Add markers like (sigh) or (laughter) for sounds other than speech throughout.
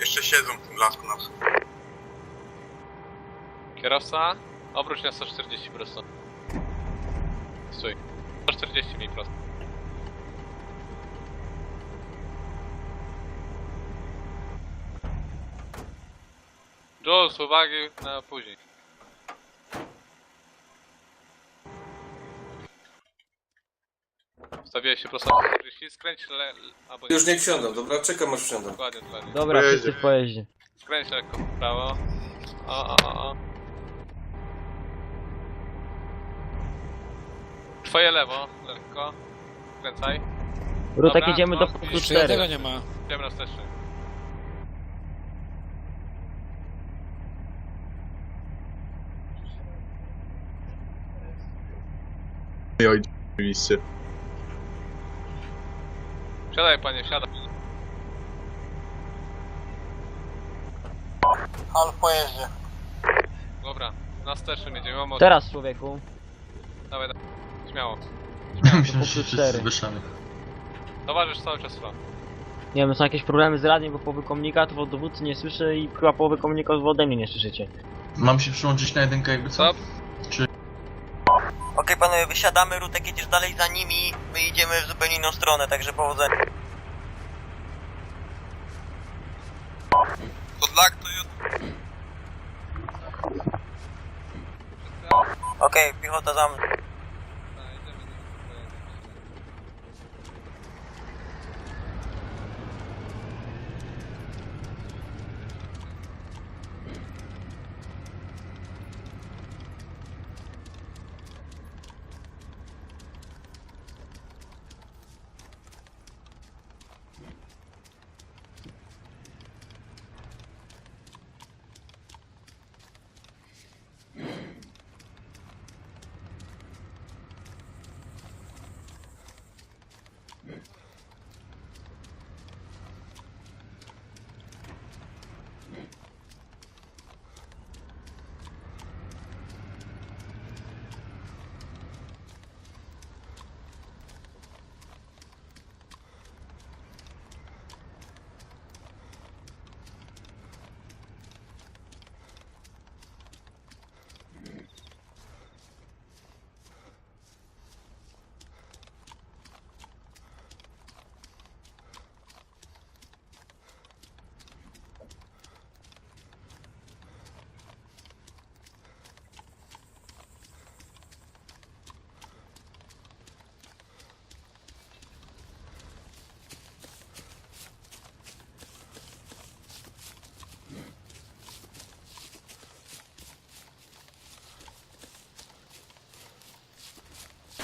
Jeszcze siedzą w tym lasku nas. Kierowca, obróć na 140 prosto. Stój. 140 mi prosto. Jules, uwagi na później. Wstawiłeś się prosto na 40, skręć le... albo Już nie wsiądą, dobra? Czekam aż wsiądą. Dokładnie, dokładnie. Dobra, Pojedzie. wszyscy w pojeździe. Skręć lekko w prawo. O, o, o, o. Twoje lewo, lekko. Skręcaj. Rutek Dobra, jedziemy do no, punktu jeszcze 4. nie ma. Idziemy na wsteczny. Oj, oczywiście. Siadaj panie, siadaj. Hal w pojeździe. Dobra, na wstecznym jedziemy. Mam. Teraz człowieku. Dawaj, dawaj. Śmiało. (laughs) Myślę, że punktu 4. Towarzysz cały czas trwa. Nie wiem, są jakieś problemy z radiem, bo połowy komunikatów od dowódcy nie słyszę i chyba połowy komunikatów ode mnie nie słyszycie. Mam się przyłączyć na jedynkę jakby co? Co? Okej panowie, wysiadamy, Rutek jedziesz dalej za nimi, my idziemy w zupełnie inną stronę, także powodzenia. Podlak to. Okej, piechota za mną.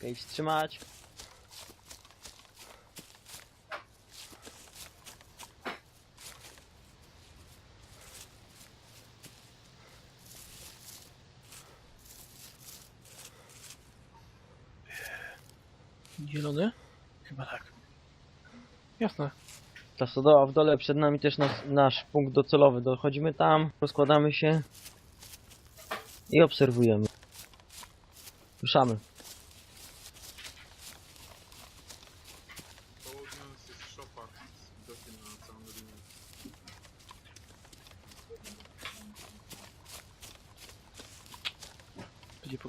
Okej, wstrzymać. Zielony? Chyba tak. Jasne. Ta stodoła w dole, przed nami też nas, nasz punkt docelowy. Dochodzimy tam, rozkładamy się i obserwujemy. Ruszamy.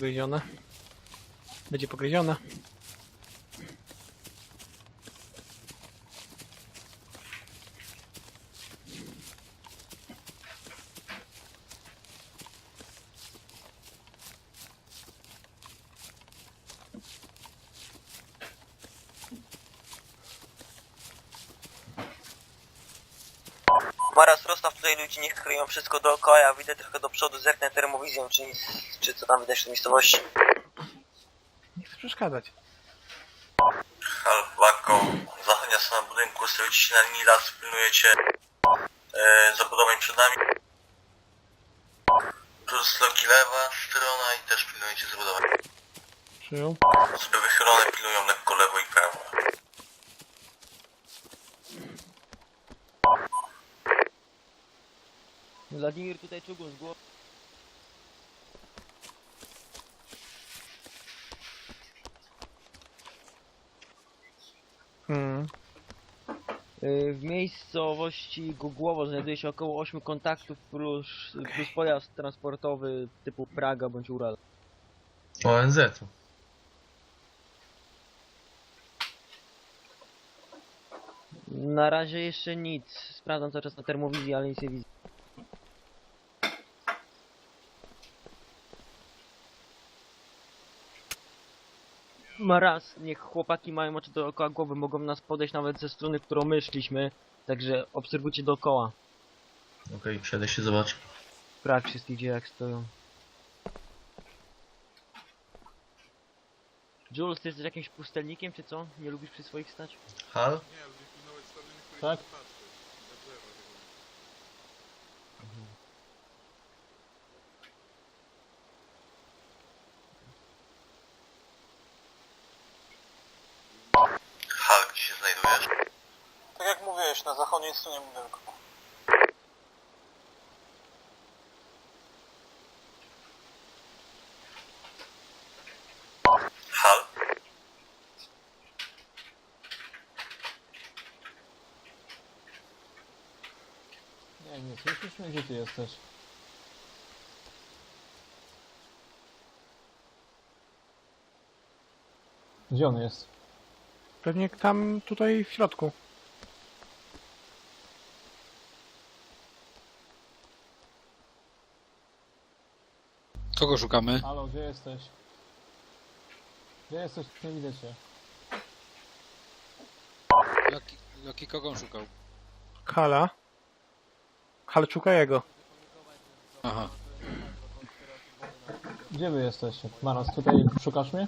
pogryziona. Będzie pogryziona. Maras rozstaw tutaj ludzi, niech kryją wszystko dookoła, ja widzę trochę do przodu, zerknę termowizją, czy nic czy co tam widać w tej miejscowości. Nie chcę przeszkadzać. Alwako, zachodnia strona budynku, stoicie się na linii lasu, pilnujecie e, zabudowań przed nami. Plus loki lewa strona i też pilnujecie zabudowań. Przyjął. Osoby wychylone pilnują lekko lewo i prawo. Wladimir tutaj czugun z głowy. W miejscowości Gugłowo znajduje się około 8 kontaktów plus, plus pojazd transportowy typu Praga bądź Ural. ONZ-u. Na razie jeszcze nic. Sprawdzam cały czas na termowizji, ale nic nie widzę. Ma raz, niech chłopaki mają oczy dookoła głowy, mogą nas podejść nawet ze strony, którą my szliśmy. Także obserwujcie dookoła. Okej, okay, się, zobacz. Sprawdź wszystkich gdzie jak stoją. Jules, ty jesteś jakimś pustelnikiem, czy co? Nie lubisz przy swoich stać? Hal? Nie, lubię pilnować stabilnych, których Tak. nie patrzy. Na drzewa chyba. Hal, gdzie się znajdujesz? Mówiłeś, na zachodniej stronie budynku. Hal? Nie, nie słyszysz mnie, gdzie ty jesteś? Gdzie on jest? Pewnie tam, tutaj w środku. Kogo szukamy? Halo, gdzie jesteś? Gdzie jesteś? Nie widzę cię. Loki, Loki kogo on szukał? Hala. Hal szuka jego. Aha. Gdzie wy jesteście? Maras, tutaj szukasz mnie?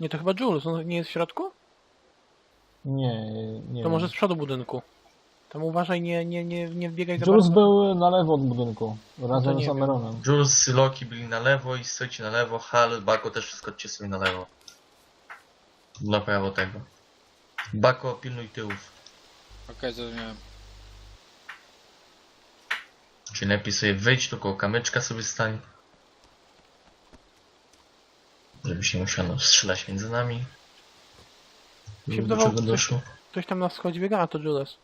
Nie, to chyba Jules, on nie jest w środku? Nie, nie To wiem. może z przodu budynku. Tam uważaj, nie, nie, nie, nie wbiegaj za Jules bardzo. był na lewo od budynku, razem nie z wiem. Ameronem. Jules, Loki byli na lewo i stoicie na lewo. Hal, Bako też skoczcie sobie na lewo. Na prawo tego. Bako, pilnuj tyłów. Okej, zrozumiałem. Czyli lepiej sobie wyjść, tu koło kamyczka sobie stań. Żeby się musiano strzelać między nami. Się Żeby do wydawało, czego doszło. Ktoś tam na wschodzie biega, a to Jules.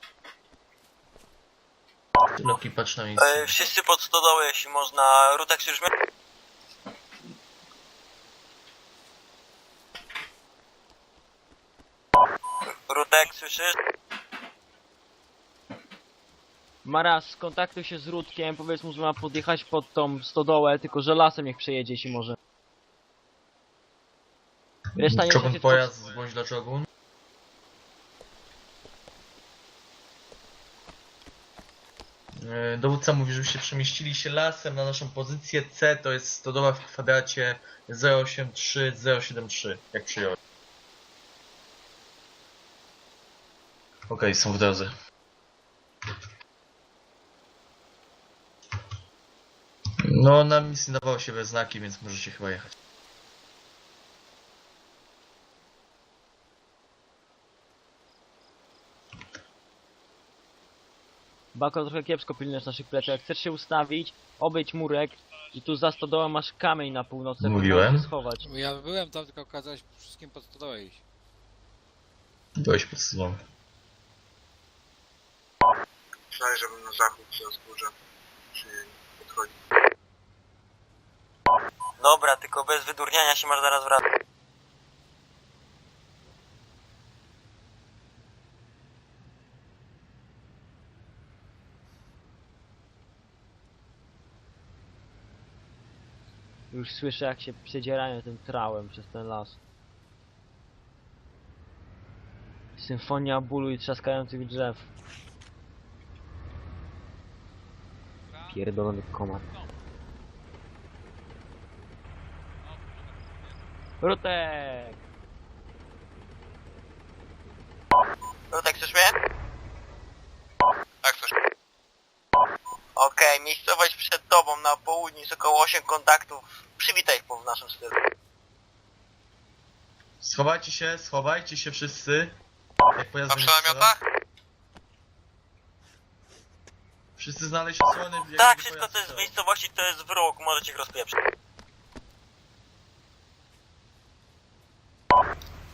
Loki, patrz na miejsce. E, wszyscy pod stodoły, jeśli można. Rutek już? Rutek, słyszysz? Maras, skontaktuj się z Rudkiem, powiedz mu, że ma podjechać pod tą stodołę, tylko że lasem niech przejedzie, jeśli może. Reszta nie Czogun pojazd, zgłoś do czogun. Dowódca mówi, żebyście przemieścili się lasem na naszą pozycję C, to jest stodoła w kwadracie 083-073, jak przyjąłem. Okej, są w drodze. No, nam nic nie dawało się we znaki, więc możecie chyba jechać. Bako trochę kiepsko pilnujesz naszych. Jak chcesz się ustawić, obejdź murek i tu za stodołą masz kamień na północy. Mówiłem. się schować. Ja byłem tam, tylko okazałeś wszystkim pod stodołę iść. Byłeś pod stolą. Przynajmniej, żebym na zachód za wzgórza przyjęli. Podchodzi. Dobra, tylko bez wydurniania się masz zaraz wracać. Już słyszę jak się przedzierają tym trałem przez ten las. Symfonia bólu i trzaskających drzew. Pierdolony komar. Rutek! Rutek, słyszysz mnie? Tak, coś. Okej, miejscowość przed tobą na południu jest około 8 kontaktów. Przywitaj w naszym stylu. Schowajcie się, schowajcie się wszyscy. Jak pojazd A przy będzie strzelał. Wszyscy znaleźć osłony. jak Tak, będzie wszystko pojazd co jest w strzelał. miejscowości to jest wróg, możecie ich rozpieprzyć.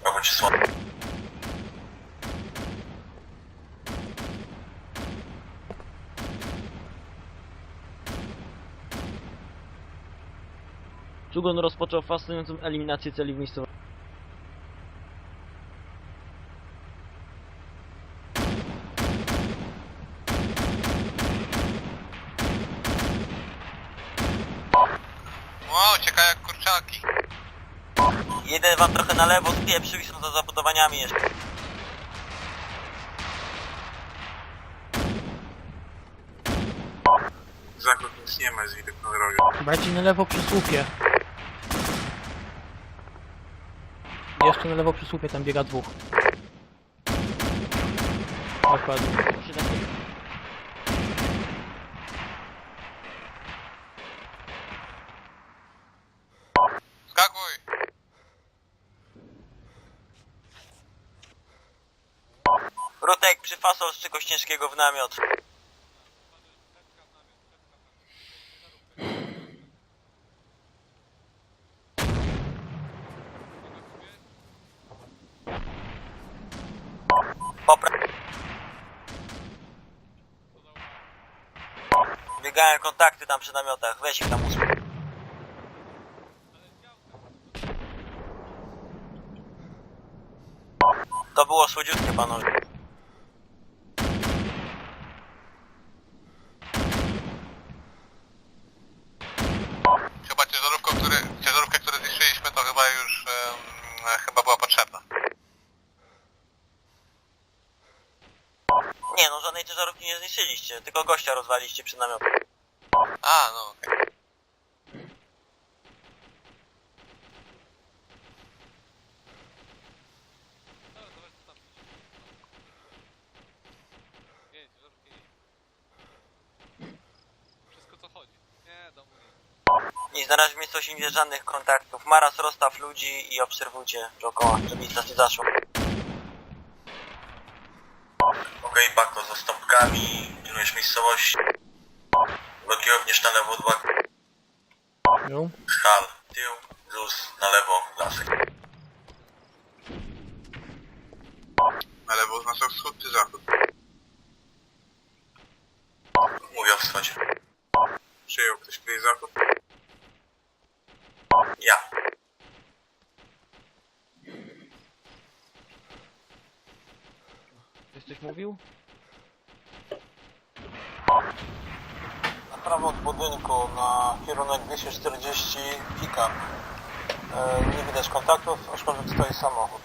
Robię ci słabo. Czugon rozpoczął fascynującą eliminację celi w miejscowości. Wow, ucieka jak kurczaki. Jeden wam trochę na lewo spieprzy i są za zabudowaniami jeszcze. Zachód nic nie ma, jest widok na drogę. Bardziej na lewo przy słupie. Jeszcze na lewo przy słupie, tam biega dwóch. Dokładnie. Skakuj! Rutek, przyfasol z czegoś ciężkiego w namiot. Biegają kontakty tam przy namiotach, weź ich tam usłuch. To było słodziutkie panowie. Chyba ciężarówka, które, ciężarówka, które zniszczyliśmy, to chyba już em, chyba była potrzebna. Nie no, żadnej ciężarówki nie zniszczyliście, tylko gościa rozwaliście przy namiocie. A, no okej. Jedź, co chodzi. Nie, domu nie. Nie widzę żadnych kontaktów. Maras, rozstaw ludzi i obserwujcie dookoła, żeby nic nas nie zaszło. Okej, Bako, za stopkami, pilnujesz miejscowości. Na lewo, dwa, Jo. hal, tył, zus, na lewo, lasek. Na lewo oznacza wschód czy zachód? Mówię o wschodzie. Przyjął ktoś kiedyś zachód? Ja. Coś mówił? Prawo od budynku, na kierunek 240 pika. E, nie widać kontaktów, aczkolwiek stoi samochód.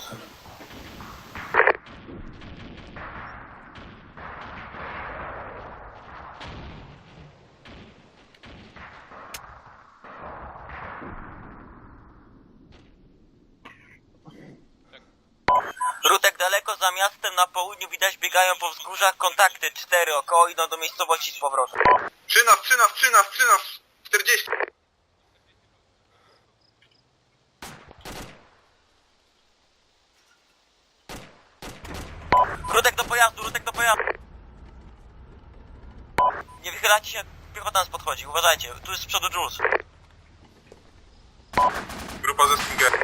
Rutek daleko za miastem na południu widać biegają po wzgórzach kontakty, cztery około idą do miejscowości z powrotem. Przy nas, przy nas, przy nas, przy nas! 40! Rutek do pojazdu, rutek do pojazdu. Nie wychylacie się, piechota nas podchodzi, uważajcie, tu jest z przodu Jules. Grupa ze Stinger.